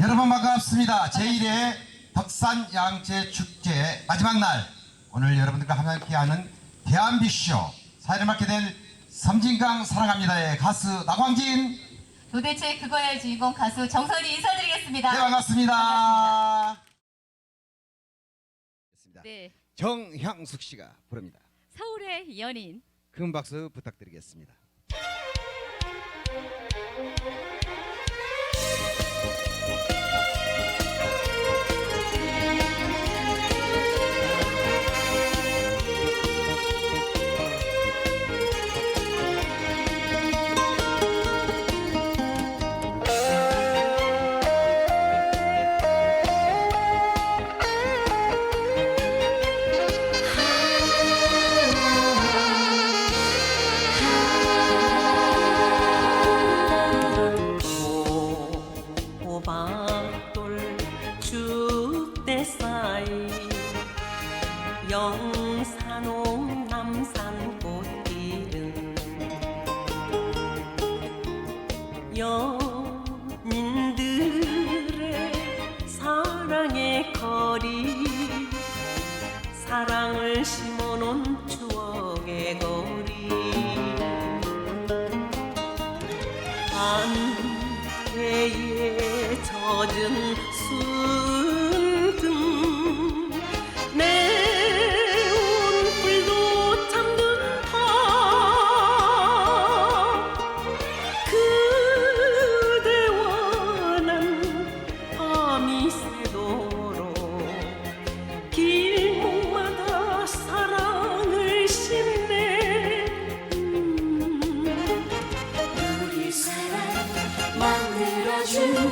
여러분 반갑습니다. 제1회 덕산 양재 축제 마지막 날 오늘 여러분들과 함께하는 대한비쇼 사회를 맡게 될 섬진강 사랑합니다의 가수 나광진 도대체 그거의 주인공 가수 정선이 인사드리겠습니다. 네 반갑습니다. 네, 정향숙 씨가 부릅니다. 서울의 연인. 큰 박수 부탁드리겠습니다. 호박돌 축대 사이 영산홍 남산 꽃길은 연인들의 사랑의 거리 사랑을 심어 안개 만들어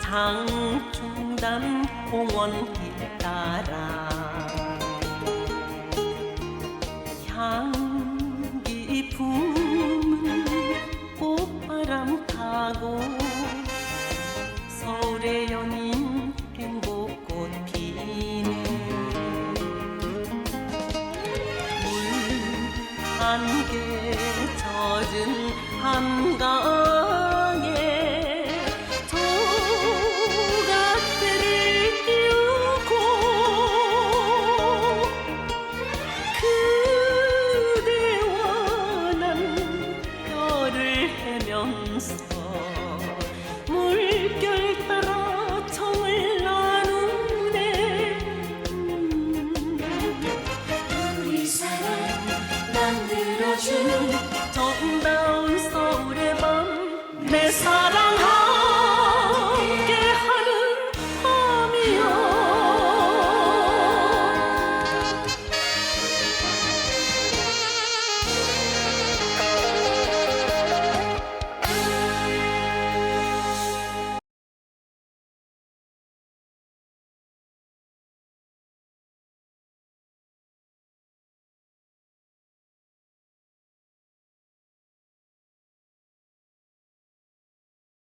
장충단 공원 길 따라 향기 품은 꽃바람 타고 서울의 연인 행복꽃 피네 물안개 젖은 한강 어, 물결 따라 정을 나누네. 음, 우리 사랑 만들어준 정다운 서울의 밤 내 사랑.